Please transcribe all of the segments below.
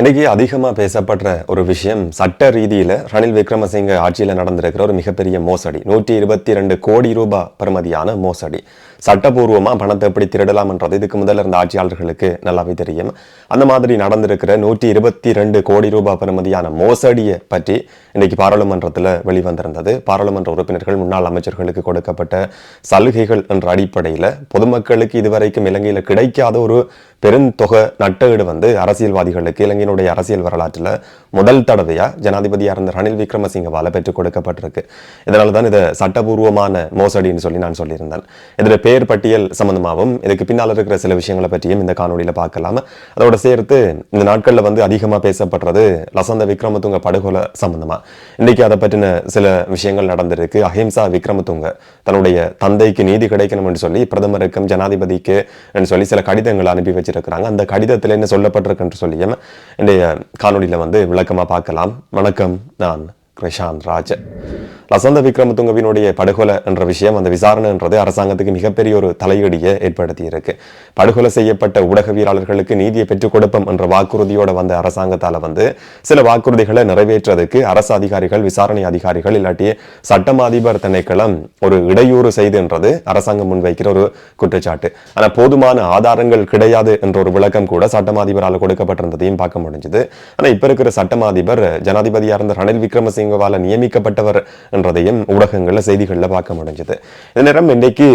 இன்றைக்கி அதிகமாக பேசப்படுற ஒரு விஷயம் சட்ட ரீதியில் ரணில் விக்ரமசிங்க ஆட்சியில் நடந்திருக்கிற ஒரு மிகப்பெரிய மோசடி. நூற்றி இருபத்தி ரெண்டு கோடி ரூபாய் பெறுமதியான மோசடி. சட்டபூர்வமாக பணத்தை எப்படி திருடலாம்ன்றது இதுக்கு முதல்ல இருந்த ஆட்சியாளர்களுக்கு நல்லாவே தெரியும். அந்த மாதிரி நடந்திருக்கிற நூற்றி இருபத்தி ரெண்டு கோடி ரூபாய் பெறுமதியான மோசடியை பற்றி இன்னைக்கு பாராளுமன்றத்தில் வெளிவந்திருந்தது. பாராளுமன்ற உறுப்பினர்கள் முன்னாள் அமைச்சர்களுக்கு கொடுக்கப்பட்ட சலுகைகள் என்ற அடிப்படையில் பொதுமக்களுக்கு இதுவரைக்கும் இலங்கையில் கிடைக்காத ஒரு பெருந்தொகை நட்டஈடு வந்து அரசியல்வாதிகளுக்கு இலங்கையினுடைய அரசியல் வரலாற்றில் முதல் தடவையா ஜனாதிபதியாக இருந்த ரணில் விக்ரமசிங்கவால பெற்றுக் கொடுக்கப்பட்டிருக்கு. இதனால தான் இதை சட்டபூர்வமான மோசடின்னு சொல்லி நான் சொல்லியிருந்தேன். இதில் பேர் பட்டியல் சம்பந்தமாகவும் இதுக்கு பின்னால் இருக்கிற சில விஷயங்களை பற்றியும் இந்த காணொலியில் பார்க்கலாம். அதோட சேர்த்து இந்த நாட்களில் வந்து அதிகமாக பேசப்படுறது லசந்த விக்ரமதுங்க படுகொலை சம்மந்தமாக இன்றைக்கி அதை பற்றின சில விஷயங்கள் நடந்திருக்கு. அஹிம்சா விக்ரமதுங்க தன்னுடைய தந்தைக்கு நீதி கிடைக்கணும் என்று சொல்லி பிரதமருக்கும் ஜனாதிபதிக்கு என்று சொல்லி சில கடிதங்கள் அனுப்பி வச்சிருக்கிறாங்க. அந்த கடிதத்தில் என்ன சொல்லப்பட்டிருக்குன்னு சொல்லியும் இன்றைய காணொலியில் வந்து விளக்கமாக பார்க்கலாம். வணக்கம் நான் கிருஷாந்த் ராஜ. லசந்த விக்ரமதுங்கவினுடைய படுகொலை என்ற விஷயம் அந்த விசாரணைன்றது அரசாங்கத்துக்கு மிகப்பெரிய ஒரு தலையடியை ஏற்படுத்தி இருக்கு படுகொலை செய்யப்பட்ட ஊடகவியலாளர்களுக்கு நீதியை பெற்றுக் கொடுப்போம் என்ற வாக்குறுதியோட வந்த அரசாங்கத்தால வந்து சில வாக்குறுதிகளை நிறைவேற்றுறதுக்கு அரசு அதிகாரிகள் விசாரணை அதிகாரிகள் இல்லாட்டி சட்டம் அதிபர் திணைக்களம் ஒரு இடையூறு செய்துன்றது அரசாங்கம் முன்வைக்கிற ஒரு குற்றச்சாட்டு. ஆனா போதுமான ஆதாரங்கள் கிடையாது என்ற ஒரு விளக்கம் கூட சட்டம் அதிபரால் கொடுக்கப்பட்டிருந்ததையும் பார்க்க முடிஞ்சது. ஆனா இப்ப இருக்கிற சட்டம் அதிபர் ஜனாதிபதியா இருந்த ரணில் விக்ரமசிங்கவால நியமிக்கப்பட்டவர் என்றதையும் ஊடகங்களில் செய்திகளில் பார்க்க முடிஞ்சது. இந்த நேரம் இன்னைக்கு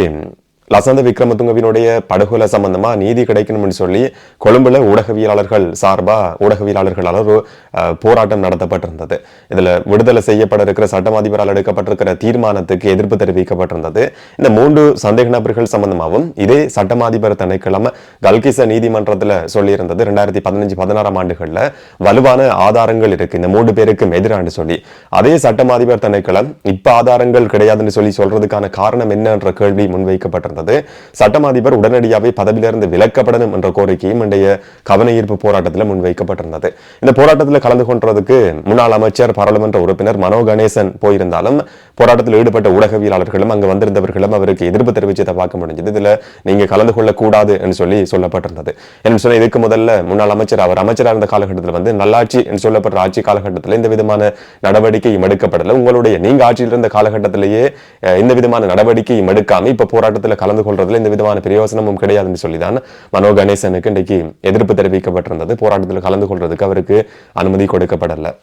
லசந்த விக்ரமதுங்கவினுடைய படுகொலை சம்பந்தமா நீதி கிடைக்கணும்னு சொல்லி கொழும்புல ஊடகவியலாளர்கள் சார்பா ஊடகவியலாளர்களால் ஒரு போராட்டம் நடத்தப்பட்டிருந்தது. இதுல விடுதலை செய்யப்பட இருக்கிற சட்டம் அதிபரால் எடுக்கப்பட்டிருக்கிற தீர்மானத்துக்கு எதிர்ப்பு தெரிவிக்கப்பட்டிருந்தது. இந்த மூன்று சந்தேக நபர்கள் சம்பந்தமாகவும் இதே சட்டமாதிபர் திணைக்கிழமை கல்கிச நீதிமன்றத்துல சொல்லியிருந்தது. ரெண்டாயிரத்தி பதினஞ்சு பதினாறாம் ஆண்டுகள்ல வலுவான ஆதாரங்கள் இருக்கு. இந்த மூன்று பேருக்கும் எதிராண்டு சொல்லி. அதே சட்டமாதிபர் திணைக்களம் இப்ப ஆதாரங்கள் கிடையாதுன்னு சொல்லி சொல்றதுக்கான காரணம் என்னன்ற கேள்வி முன்வைக்கப்பட்டிருந்தது. நடந்தது சட்டம் அதிபர் உடனடியாகவே பதவியிலிருந்து விலக்கப்படணும் என்ற கோரிக்கையும் இன்றைய கவன ஈர்ப்பு போராட்டத்தில் முன்வைக்கப்பட்டிருந்தது. இந்த போராட்டத்தில் கலந்து கொண்டதுக்கு முன்னாள் அமைச்சர் பாராளுமன்ற உறுப்பினர் மனோ கணேசன் போயிருந்தாலும் போராட்டத்தில் ஈடுபட்ட ஊடகவியலாளர்களும் அங்கு வந்திருந்தவர்களும் அவருக்கு எதிர்ப்பு தெரிவித்ததை பார்க்க முடிஞ்சது. இதுல நீங்க கலந்து கொள்ளக்கூடாது என்று சொல்லி சொல்லப்பட்டிருந்தது. என்று சொன்ன இதுக்கு முதல்ல முன்னாள் அமைச்சர் அவர் அமைச்சராக இருந்த காலகட்டத்தில் வந்து நல்லாட்சி என்று சொல்லப்படுற ஆட்சி காலகட்டத்தில் இந்த விதமான நடவடிக்கையும் எடுக்கப்படல. உங்களுடைய நீங்க ஆட்சியில் இருந்த காலகட்டத்திலேயே இந்த விதமான நடவடிக்கையும் எடுக்காம இப்ப போராட்டத்தில் கலந்து கொள்றதுல இந்த விதமான பிரயோசனமும் கிடையாதுன்னு சொல்லிதான் மனோ கணேசனுக்கு இன்றைக்கு எதிர்ப்பு தெரிவிக்கப்பட்டிருந்தது. போராட்டத்தில் கலந்து கொள்றதுக்கு அவருக்கு அனுமதி கொடுக்கப்படலை.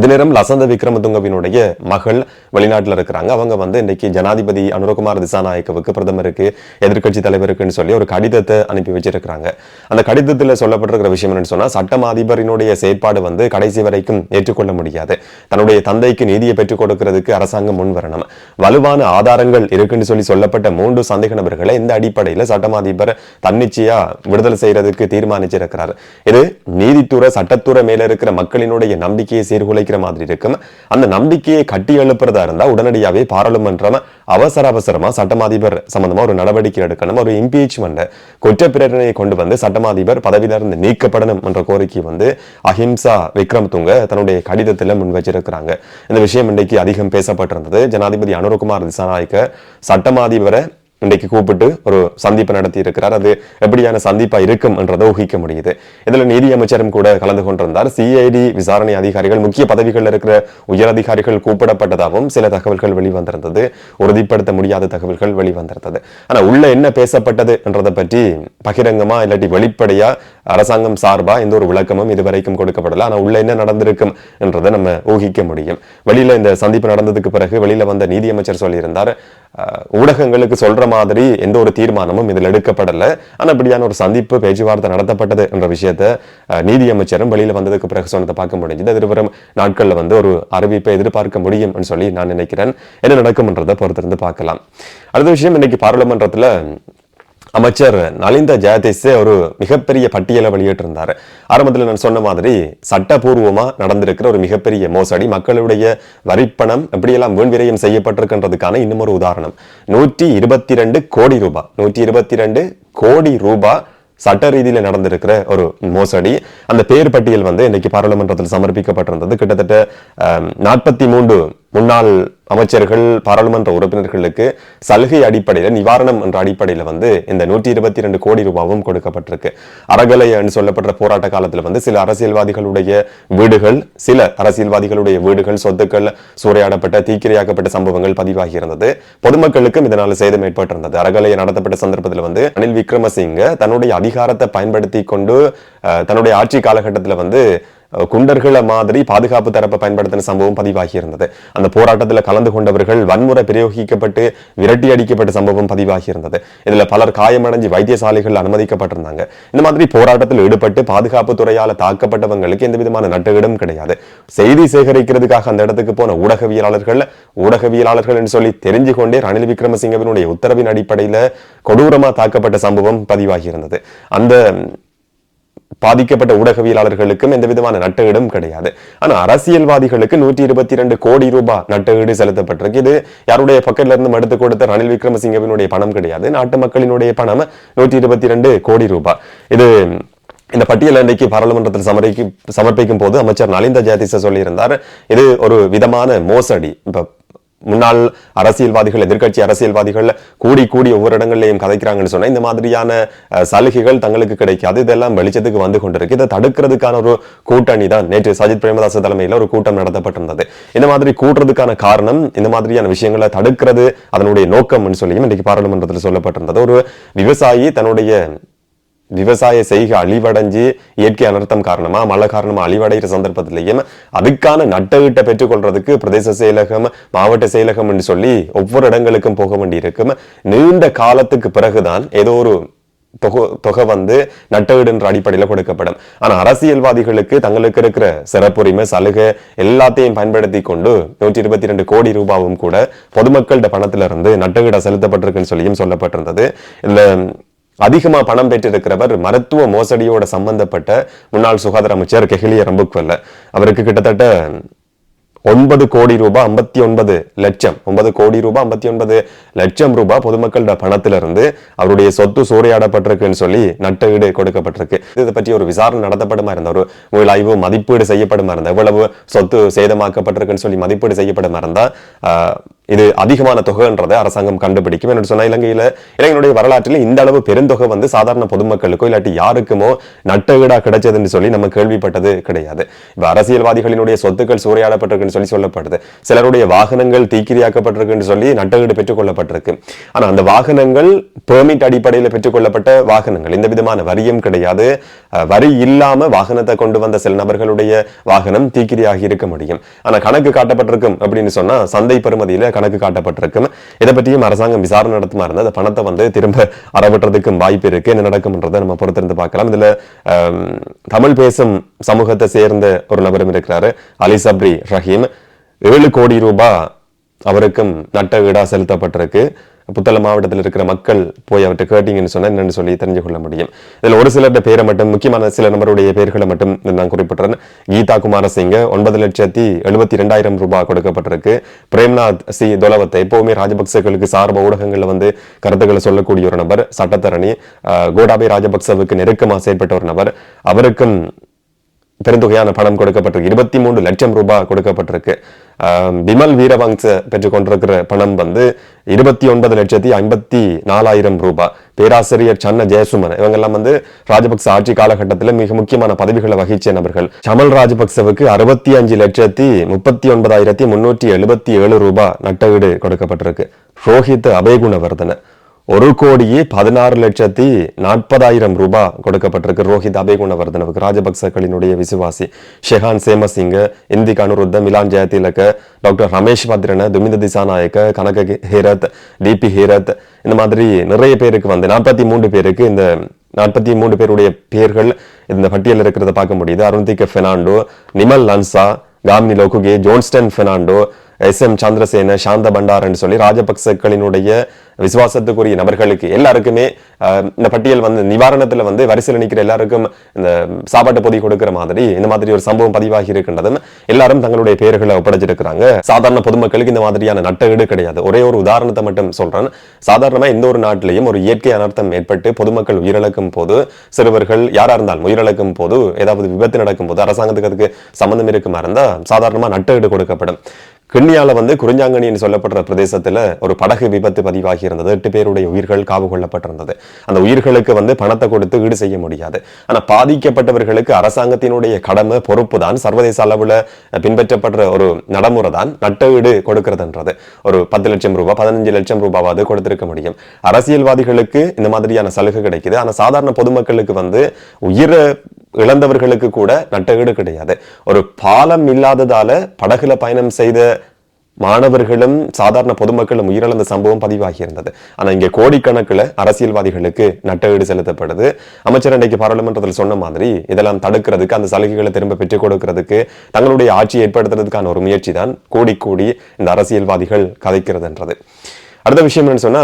இது நேரம் லசந்த விக்ரமதுங்கவினுடைய மகள் வெளிநாட்டில் இருக்கிறாங்க. அவங்க வந்து இன்னைக்கு ஜனாதிபதி அனுரகுமார் திசாநாயக்கவுக்கு பிரதமருக்கு எதிர்கட்சி தலைவருக்குன்னு சொல்லி ஒரு கடிதத்தை அனுப்பி வச்சிருக்கிறாங்க. அந்த கடிதத்தில் சொல்லப்பட்டிருக்கிற விஷயம் என்னன்னு சொன்னால் சட்டம் அதிபரினுடைய செயற்பாடு வந்து கடைசி வரைக்கும் ஏற்றுக்கொள்ள முடியாது. தன்னுடைய தந்தைக்கு நீதியை பெற்றுக் கொடுக்கிறதுக்கு அரசாங்கம் முன் வரணும் வலுவான ஆதாரங்கள் இருக்குன்னு சொல்லி சொல்லப்பட்ட மூன்று சந்தேக நபர்களை இந்த அடிப்படையில் சட்டமாதிபர் தன்னிச்சையா விடுதலை செய்யறதுக்கு தீர்மானிச்சிருக்கிறார். இது நீதித்துறை சட்டத்துறை மேல இருக்கிற மக்களினுடைய நம்பிக்கையை சீர்குலைக்க சீர்குலைக்கிற மாதிரி இருக்கும் அந்த நம்பிக்கையை கட்டி எழுப்புறதா இருந்தா உடனடியாவே பாராளுமன்றம் அவசர அவசரமா சட்டமாதிபர் சம்பந்தமா ஒரு நடவடிக்கை எடுக்கணும் ஒரு இம்பீச்மெண்ட் குற்றப்பிரேரணையை கொண்டு வந்து சட்டமாதிபர் பதவியிலிருந்து நீக்கப்படணும் என்ற கோரிக்கை வந்து அஹிம்சா விக்ரம் துங்க தன்னுடைய கடிதத்தில் முன் வச்சிருக்கிறாங்க. இந்த விஷயம் இன்றைக்கு அதிகம் பேசப்பட்டிருந்தது. ஜனாதிபதி அனுரகுமார் திசாநாயக்க சட்டமாதிபரை இன்றைக்கு கூப்பிட்டு ஒரு சந்திப்பு நடத்தி இருக்கிறார் அது எப்படியான சந்திப்பா இருக்கும் என்றதை ஊகிக்க முடியுது. இதுல நீதியமைச்சரும் கூட கலந்து கொண்டிருந்தார். சிஐடி விசாரணை அதிகாரிகள் முக்கிய பதவிகள் இருக்கிற உயர் அதிகாரிகள் கூப்பிடப்பட்டதாகவும் சில தகவல்கள் வெளிவந்திருந்தது. உறுதிப்படுத்த முடியாத தகவல்கள் வெளிவந்திருந்தது. ஆனா உள்ள என்ன பேசப்பட்டது என்றதை பற்றி பகிரங்கமா இல்லாட்டி வெளிப்படையா அரசாங்கம் சார்பா எந்த ஒரு விளக்கமும் இதுவரைக்கும் கொடுக்கப்படல. ஆனா உள்ள என்ன நடந்திருக்கும் என்றதை நம்ம ஊகிக்க முடியும். வெளியில இந்த சந்திப்பு நடந்ததுக்கு பிறகு வெளியில வந்த நீதி அமைச்சர் சொல்லியிருந்தார் ஊடகங்களுக்கு சொல்ற மாதிரி எந்த ஒரு தீர்மானமும் இதில் எடுக்கப்படல. ஆனா இப்படியான ஒரு சந்திப்பு பேச்சுவார்த்தை நடத்தப்பட்டது என்ற விஷயத்த நீதியமைச்சரும் நீதி அமைச்சரும் வெளியில வந்ததுக்கு பிறகு சொன்னதை பார்க்க முடிஞ்சது. எதிர்வரும் நாட்கள்ல வந்து ஒரு அறிவிப்பை எதிர்பார்க்க முடியும் சொல்லி நான் நினைக்கிறேன். என்ன நடக்கும்ன்றதை பொறுத்திருந்து பார்க்கலாம். அடுத்த விஷயம் இன்னைக்கு பாராளுமன்றத்துல அமைச்சர் நலிந்த ஜெயதேசே ஒரு மிகப்பெரிய பட்டியலை வெளியிட்டிருந்தார். ஆரம்பத்தில் நான் சொன்ன மாதிரி சட்டபூர்வமா நடந்திருக்கிற ஒரு மிகப்பெரிய மோசடி மக்களுடைய வரிப்பணம் எப்படியெல்லாம் வீண்விரயம் செய்யப்பட்டிருக்கின்றதுக்கான இன்னும் ஒரு உதாரணம். நூற்றி இருபத்தி ரெண்டு கோடி ரூபாய் நூற்றி இருபத்தி ரெண்டு கோடி ரூபாய் சட்ட ரீதியில் நடந்திருக்கிற ஒரு மோசடி. அந்த பேர் பட்டியல் வந்து இன்னைக்கு பாராளுமன்றத்தில் சமர்ப்பிக்கப்பட்டிருந்தது. கிட்டத்தட்ட நாற்பத்தி மூன்று முன்னாள் அமைச்சர்கள் பாராளுமன்ற உறுப்பினர்களுக்கு சலுகை அடிப்படையில் நிவாரணம் என்ற அடிப்படையில் வந்து இந்த நூற்றி இருபத்தி ரெண்டு கோடி ரூபாவும் கொடுக்கப்பட்டிருக்கு. அறகலை என்று சொல்லப்பட்ட போராட்ட காலத்தில் வந்து சில அரசியல்வாதிகளுடைய வீடுகள் சில அரசியல்வாதிகளுடைய வீடுகள் சொத்துக்கள் சூறையாடப்பட்ட தீக்கிரையாக்கப்பட்ட சம்பவங்கள் பதிவாகி இருந்தது. பொதுமக்களுக்கும் இதனால் சேதம் ஏற்பட்டிருந்தது. அறகலை நடத்தப்பட்ட சந்தர்ப்பத்தில் வந்து அனில் விக்ரமசிங்க தன்னுடைய அதிகாரத்தை பயன்படுத்தி கொண்டு தன்னுடைய ஆட்சி காலகட்டத்தில் வந்து குண்டர்களை மாதிரி பாதுகாப்பு தரப்பை பயன்படுத்தின சம்பவம் பதிவாகி இருந்தது அந்த போராட்டத்தில் கலந்து கொண்டவர்கள் வன்முறை பிரயோகிக்கப்பட்டு விரட்டி அடிக்கப்பட்ட சம்பவம் பதிவாகி இருந்தது இதுல பலர் காயமடைஞ்சு வைத்தியசாலைகள் அனுமதிக்கப்பட்டிருந்தாங்க. இந்த மாதிரி போராட்டத்தில் ஈடுபட்டு பாதுகாப்பு துறையால் தாக்கப்பட்டவங்களுக்கு எந்த விதமான நட்டுகிடும் கிடையாது. செய்தி சேகரிக்கிறதுக்காக அந்த இடத்துக்கு போன ஊடகவியலாளர்கள் ஊடகவியலாளர்கள் என்று சொல்லி தெரிஞ்சு கொண்டே ரணில் விக்ரமசிங்கவினுடைய உத்தரவின் அடிப்படையில கொடூரமா தாக்கப்பட்ட சம்பவம் பதிவாகி இருந்தது அந்த பாதிக்கப்பட்ட ஊடகவியலாளர்களுக்கும் எந்த விதமான நட்டஈடும் கிடையாது. ஆனா அரசியல்வாதிகளுக்கு நூற்றி இருபத்தி ரெண்டு கோடி ரூபாய் நட்டஈடு செலுத்தப்பட்டிருக்கு. இது யாருடைய பக்கத்துல இருந்து எடுத்து கொடுத்த ரணில் விக்ரமசிங்கவினுடைய பணம் கிடையாது. நாட்டு மக்களினுடைய பணம் நூற்றி இருபத்தி ரெண்டு கோடி ரூபாய் இது இந்த பட்டியல் இன்றைக்கு பாராளுமன்றத்தில் சமர்ப்பிக்கு சமர்ப்பிக்கும் போது அமைச்சர் நலிந்த ஜெயதிச சொல்லியிருந்தார். இது ஒரு விதமான மோசடி. இப்போ முன்னாள் அரசியல்வாதிகள் எதிர்க்கட்சி அரசியல்வாதிகள் கூடி கூடி ஒவ்வொரு இடங்கள்லையும் கதைக்கிறாங்கன்னு சொன்னால் இந்த மாதிரியான சலுகைகள் தங்களுக்கு கிடைக்காது. இதெல்லாம் வெளிச்சத்துக்கு வந்து கொண்டிருக்கு. இதை தடுக்கிறதுக்கான ஒரு கூட்டணி தான் நேற்று சஜித் பிரேமதாச தலைமையில் ஒரு கூட்டம் நடத்தப்பட்டிருந்தது. இந்த மாதிரி கூட்டுறதுக்கான காரணம் இந்த மாதிரியான விஷயங்களை தடுக்கிறது அதனுடைய நோக்கம்னு சொல்லியும் இன்றைக்கு பாராளுமன்றத்தில் சொல்லப்பட்டிருந்தது. ஒரு விவசாயி தன்னுடைய விவசாய செய்கை அழிவடைஞ்சு இயற்கை அனர்த்தம் காரணமா மழை காரணமாக அழிவடைகிற சந்தர்ப்பத்திலையும் அதுக்கான நட்டகிட்ட பெற்றுக்கொள்றதுக்கு பிரதேச செயலகம் மாவட்ட செயலகம் என்று சொல்லி ஒவ்வொரு இடங்களுக்கும் போக வேண்டியிருக்கும். நீண்ட காலத்துக்கு பிறகுதான் ஏதோ ஒரு தொகை தொகை வந்து நட்டவீடுன்ற அடிப்படையில் கொடுக்கப்படும். ஆனால் அரசியல்வாதிகளுக்கு தங்களுக்கு இருக்கிற சிறப்புரிமை சலுகை எல்லாத்தையும் பயன்படுத்தி கொண்டு நூற்றி இருபத்தி ரெண்டு கோடி ரூபாவும் கூட பொதுமக்கள்கிட்ட பணத்திலிருந்து இருந்து செலுத்தப்பட்டிருக்குன்னு சொல்லியும் சொல்லப்பட்டிருந்தது. இல்லை அதிகமா பணம் பெற்றிருக்கிறவர் மருத்துவ மோசடியோட சம்பந்தப்பட்ட முன்னாள் சுகாதார அமைச்சர் கெஹிலிய ரம்புக்வல்ல அவருக்கு கிட்டத்தட்ட ஒன்பது கோடி ரூபாய் ஐம்பத்தி ஒன்பது லட்சம் ஒன்பது கோடி ரூபாய் ஐம்பத்தி ஒன்பது லட்சம் ரூபாய் பொதுமக்களோட பணத்திலிருந்து அவருடைய சொத்து சூறையாடப்பட்டிருக்குன்னு சொல்லி நட்டஈடு கொடுக்கப்பட்டிருக்கு. இதை பற்றி ஒரு விசாரணை நடத்தப்படுமா இருந்த ஒரு மீளாய்வு மதிப்பீடு செய்யப்படுமா இருந்தால் எவ்வளவு சொத்து சேதமாக்கப்பட்டிருக்குன்னு சொல்லி மதிப்பீடு செய்யப்படுமா இருந்தால் ஆஹ், இது அதிகமான தொகைன்றதை அரசாங்கம் கண்டுபிடிக்கும். என்று சொன்னா இலங்கையில இலங்கையினுடைய வரலாற்றில் இந்த அளவு பெருந்தொகை வந்து சாதாரண பொதுமக்களுக்கோ இல்லாட்டி யாருக்குமோ நட்டஈடா கிடைச்சதுன்னு சொல்லி நம்ம கேள்விப்பட்டது கிடையாது. இப்ப அரசியல்வாதிகளினுடைய சொத்துக்கள் சூறையாடப்பட்டிருக்குன்னு சொல்லி சொல்லப்படுது. சிலருடைய வாகனங்கள் தீக்கிரியாக்கப்பட்டிருக்குன்னு சொல்லி நட்டகீடு பெற்றுக் கொள்ளப்பட்டிருக்கு ஆனா அந்த வாகனங்கள் பெர்மிட் அடிப்படையில் பெற்றுக்கொள்ளப்பட்ட வாகனங்கள். இந்த விதமான வரியும் கிடையாது. வரி இல்லாம வாகனத்தை கொண்டு வந்த சில நபர்களுடைய வாகனம் தீக்கிரியாகி இருக்க முடியும். ஆனா கணக்கு காட்டப்பட்டிருக்கும் அப்படின்னு சொன்னா சந்தை பெறுமதியில கணக்கு காட்டப்பட்டிருக்கும். இதை பற்றியும் அரசாங்கம் விசாரணை நடத்துமா இருந்தா அந்த பணத்தை வந்து திரும்ப அறவிட்டுறதுக்கும் வாய்ப்பு இருக்கு. என்ன நடக்கும்ன்றதை நம்ம பொறுத்திருந்து பார்க்கலாம். இதுல தமிழ் பேசும் சமூகத்தை சேர்ந்த ஒரு நபரும் இருக்கிறாரு அலி சப்ரி ரஹீம். ஏழு கோடி ரூபாய் அவருக்கும் நட்ட வீடா செலுத்தப்பட்டிருக்கு. புத்தள மாவட்டத்தில் இருக்கிற மக்கள் போய் அவர்கிட்ட கேட்டீங்கன்னு சொன்னால் என்னென்னு சொல்லி தெரிஞ்சு கொள்ள முடியும். இதுல ஒரு சிலருடைய பேரை மட்டும் முக்கியமான சில நபருடைய பேர்களை மட்டும் நான் குறிப்பிட்டுறேன். கீதா குமாரசிங்க ஒன்பது லட்சத்தி எழுபத்தி ரெண்டாயிரம் ரூபாய் கொடுக்கப்பட்டிருக்கு. பிரேம்நாத் சி. தொலவத்தை எப்போவுமே ராஜபக்சேக்களுக்கு சார்ப ஊடகங்களில் வந்து கருத்துக்களை சொல்லக்கூடிய ஒரு நபர். சட்டத்தரணி கோடாபி ராஜபக்சவுக்கு நெருக்கமா செயற்பட்ட ஒரு நபர். அவருக்கும் பெருந்தொகையான பணம் கொடுக்கப்பட்டிருக்கு. இருபத்தி மூன்று லட்சம் ரூபாய் கொடுக்கப்பட்டிருக்கு. ஆம், பிமல் வீரவங்ச பெற்றுக்கொண்டிருக்கிற பணம் வந்து இருபத்தி ஒன்பது லட்சத்தி ஐம்பத்தி நாலாயிரம் ரூபாய். பேராசிரியர் சன்ன ஜெயசுமன் இவங்கெல்லாம் வந்து ராஜபக்ச ஆட்சி காலகட்டத்தில் மிக முக்கியமான பதவிகளை வகிச்ச நபர்கள். சமல் ராஜபக்சவுக்கு அறுபத்தி அஞ்சு லட்சத்தி முப்பத்தி ஒன்பதாயிரத்தி முன்னூற்றி எழுபத்தி ஏழு ரூபாய் நட்டஈடு கொடுக்கப்பட்டிருக்கு. ரோஹித் அபயகுணவர்தன ஒரு கோடியே பதினாறு லட்சத்தி நாற்பதாயிரம் ரூபாய் கொடுக்கப்பட்டிருக்கு. ரோஹித் அபேகுணவர்தனவுக்கு ராஜபக்சக்களினுடைய விசுவாசி ஷெஹான் சேமசிங்க இந்திக் அனுருத்த மிலான் ஜெயதிலக டாக்டர் ரமேஷ் பத்ரன துமிந்த திசாநாயக்க கனக ஹீரத் டிபி ஹீரத் இந்த மாதிரி நிறைய பேருக்கு வந்து நாற்பத்தி மூன்று பேருக்கு இந்த நாற்பத்தி மூன்று பேருடைய பேர்கள் இந்த பட்டியலில் இருக்கிறத பார்க்க முடியுது. அருந்திக பெர்னாண்டோ நிமல் லன்சா காமினி லோகுகே ஜோன்ஸ்டன் ஃபெனாண்டோ எஸ் எம் சந்திரசேன சாந்த பண்டாரன்னு சொல்லி ராஜபக்சக்களினுடைய விசுவாசத்துக்குரிய நபர்களுக்கு எல்லாருக்குமே இந்த பட்டியல் வந்து நிவாரணத்தில் வந்து வரிசையில் நிற்கிற எல்லாருக்கும் இந்த சாப்பாட்டு பொதி கொடுக்கிற மாதிரி இந்த மாதிரி ஒரு சம்பவம் பதிவாகி இருக்கின்றதும் எல்லாரும் தங்களுடைய பெயர்களை ஒப்படைச்சிருக்கிறாங்க. சாதாரண பொதுமக்களுக்கு இந்த மாதிரியான நட்டஈடு கிடையாது. ஒரே ஒரு உதாரணத்தை மட்டும் சொல்றேன். சாதாரணமா எந்த ஒரு நாட்டிலையும் ஒரு இயற்கை அனர்த்தம் ஏற்பட்டு பொதுமக்கள் உயிரிழக்கும் போது சிறுவர்கள் யாரா இருந்தாலும் உயிரிழக்கும் போது ஏதாவது விபத்து நடக்கும் போது அரசாங்கத்துக்கு அதுக்கு சம்மந்தம் இருக்குமா இருந்தால் சாதாரணமா நட்டஈடு கொடுக்கப்படும். கிண்ணியால வந்து குறிஞ்சாங்கணின்னு சொல்லப்படுற பிரதேசத்துல ஒரு படகு விபத்து பதிவாகி இருந்தது எட்டு பேருடைய உயிர்கள் காவு கொள்ளப்பட்டிருந்தது அந்த உயிர்களுக்கு வந்து பணத்தை கொடுத்து ஈடு செய்ய முடியாது. ஆனா பாதிக்கப்பட்டவர்களுக்கு அரசாங்கத்தினுடைய கடமை பொறுப்பு தான். சர்வதேச அளவுல பின்பற்றப்படுற ஒரு நடைமுறை தான். நட்ட ஈடு கொடுக்கிறதுன்றது. ஒரு பத்து லட்சம் ரூபாய் பதினஞ்சு லட்சம் ரூபாவது கொடுத்திருக்க முடியும். அரசியல்வாதிகளுக்கு இந்த மாதிரியான சலுகை கிடைக்குது. ஆனா சாதாரண பொதுமக்களுக்கு வந்து உயிரை இழந்தவர்களுக்கு கூட நட்டஈடு கிடையாது. ஒரு பாலம் இல்லாததால படகுல பயணம் செய்த மாணவர்களும் சாதாரண பொதுமக்களும் உயிரிழந்த சம்பவம் பதிவாகி இருந்தது ஆனால் இங்கே கோடிக்கணக்கில் அரசியல்வாதிகளுக்கு நட்டஈடு செலுத்தப்படுது. அமைச்சர் அன்றைக்கு பாராளுமன்றத்தில் சொன்ன மாதிரி இதெல்லாம் தடுக்கிறதுக்கு அந்த சலுகைகளை திரும்ப பெற்றுக் கொடுக்கிறதுக்கு தங்களுடைய ஆட்சியை ஏற்படுத்துறதுக்கான ஒரு முயற்சி தான் கூடி கூடி இந்த அரசியல்வாதிகள் கதைக்கிறதுன்றது. அடுத்த விஷயம் என்னன்னு சொன்னா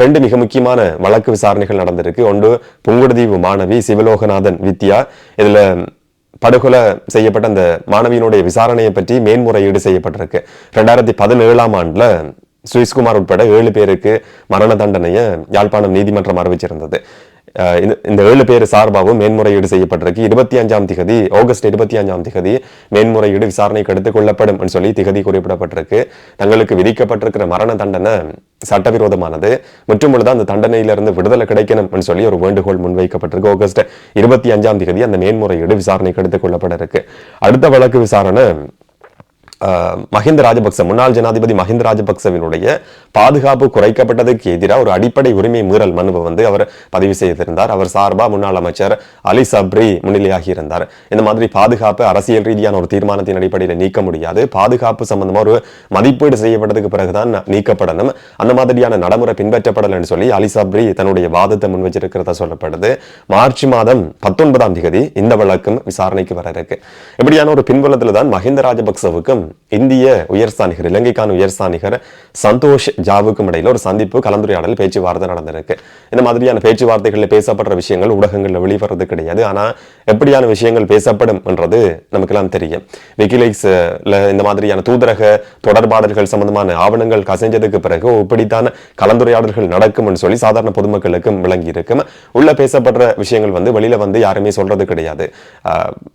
ரெண்டு மிக முக்கியமான வழக்கு விசாரணைகள் நடந்திருக்கு. ஒன்று புங்குடுதீவு மாணவி சிவலோகநாதன் வித்யா. இதுல படுகொலை செய்யப்பட்ட அந்த மாணவியினுடைய விசாரணையை பற்றி மேன்முறையீடு செய்யப்பட்டிருக்கு. ரெண்டாயிரத்தி பதினேழாம் ஆண்டுல சுவிஸ்குமார் உட்பட ஏழு பேருக்கு மரண தண்டனையை யாழ்ப்பாணம் நீதிமன்றம் அறிவிச்சிருந்தது. இந்த- ஏழு பேர் சார்பாகவும் மேன்முறையீடு செய்யப்பட்டிருக்கு. இருபத்தி அஞ்சாம் திகதி ஆகஸ்ட் இருபத்தி அஞ்சாம் திகதி மேன்முறையீடு விசாரணைக்கு எடுத்துக் கொள்ளப்படும் சொல்லி திகதி குறிப்பிடப்பட்டிருக்கு. தங்களுக்கு விதிக்கப்பட்டிருக்கிற மரண தண்டனை சட்டவிரோதமானது. மற்றும் முழுது அந்த தண்டனையிலிருந்து விடுதலை கிடைக்கணும் சொல்லி ஒரு வேண்டுகோள் முன்வைக்கப்பட்டிருக்கு. ஆகஸ்ட் இருபத்தி அஞ்சாம் திகதி அந்த மேன்முறையீடு விசாரணைக்கு எடுத்துக் கொள்ளப்பட இருக்கு அடுத்த வழக்கு விசாரணை மஹிந்த ராஜபக்ச முன்னாள் ஜனாதிபதி மஹிந்த ராஜபக்சவினுடைய பாதுகாப்பு குறைக்கப்பட்டதுக்கு எதிராக ஒரு அடிப்படை உரிமை மீறல் மனுவை வந்து அவர் பதிவு செய்திருந்தார். அவர் சார்பா முன்னாள் அமைச்சர் அலி சப்ரி முன்னிலையாகி இருந்தார். இந்த மாதிரி பாதுகாப்பு அரசியல் ரீதியான ஒரு தீர்மானத்தின் அடிப்படையில் நீக்க முடியாது. பாதுகாப்பு சம்பந்தமா ஒரு மதிப்பீடு செய்யப்பட்டதுக்கு பிறகுதான் நீக்கப்படணும். அந்த மாதிரியான நடைமுறை பின்பற்றப்படலன்னு சொல்லி அலி சப்ரி தன்னுடைய வாதத்தை முன் வச்சிருக்கிறதா சொல்லப்படுது. மார்ச் மாதம் பத்தொன்பதாம் தேதி இந்த வழக்கும் விசாரணைக்கு வர இருக்கு. இப்படியான ஒரு பின்புலத்தில் தான் மஹிந்த ராஜபக்சவுக்கும் இந்திய உயர்ஸ்தானிகர் இலங்கைக்கான உயர்ஸ்தானிகர் சந்தோஷ் ஜாவுக்கும் இடையில ஒரு சந்திப்பு கலந்துரையாடல் பேச்சுவார்த்தை நடந்திருக்கு. இந்த மாதிரியான பேச்சுவார்த்தைகளில் பேசப்படுற விஷயங்கள் ஊடகங்களில் வெளிவரது கிடையாது. ஆனால் எப்படியான விஷயங்கள் பேசப்படும் என்றது நமக்கெல்லாம் தெரியும். விக்கிலீக்ஸ்ல இந்த மாதிரியான தூதரக தொடர்பாடல்கள் சம்பந்தமான ஆவணங்கள் கசைஞ்சதுக்கு பிறகு இப்படித்தான கலந்துரையாடல்கள் நடக்கும்னு சொல்லி சாதாரண பொதுமக்களுக்கும் விளங்கி இருக்கும் உள்ள பேசப்படுற விஷயங்கள் வந்து வெளியில வந்து யாருமே சொல்றது கிடையாது.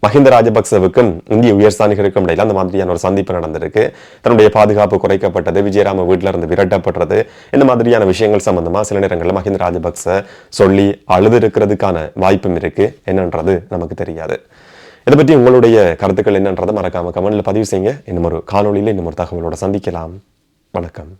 மஹிந்த ராஜபக்சவுக்கும் இந்திய உயர்ஸ்தானிகருக்கும் இடையில அந்த மாதிரியான ஒரு சந்திப்பு நடந்திருக்கு. தன்னுடைய பாதுகாப்பு குறைக்கப்பட்டது விஜயராம வீட்டுல இருந்து விரட்டப்படுறது இந்த மாதிரியான விஷயங்கள் சம்பந்தமா சில நேரங்களில் மஹிந்த ராஜபக்ச சொல்லி அழுது இருக்கிறதுக்கான வாய்ப்பும் இருக்கு. என்னன்றது நமக்கு தெரியாது. இதை பற்றி உங்களுடைய கருத்துக்கள் என்னன்றதை மறக்காம கமெண்ட்ல பதிவு செய்யுங்க. இன்னும் ஒரு காணொலியில் இன்னும் ஒரு தகவலோட சந்திக்கலாம். வணக்கம்.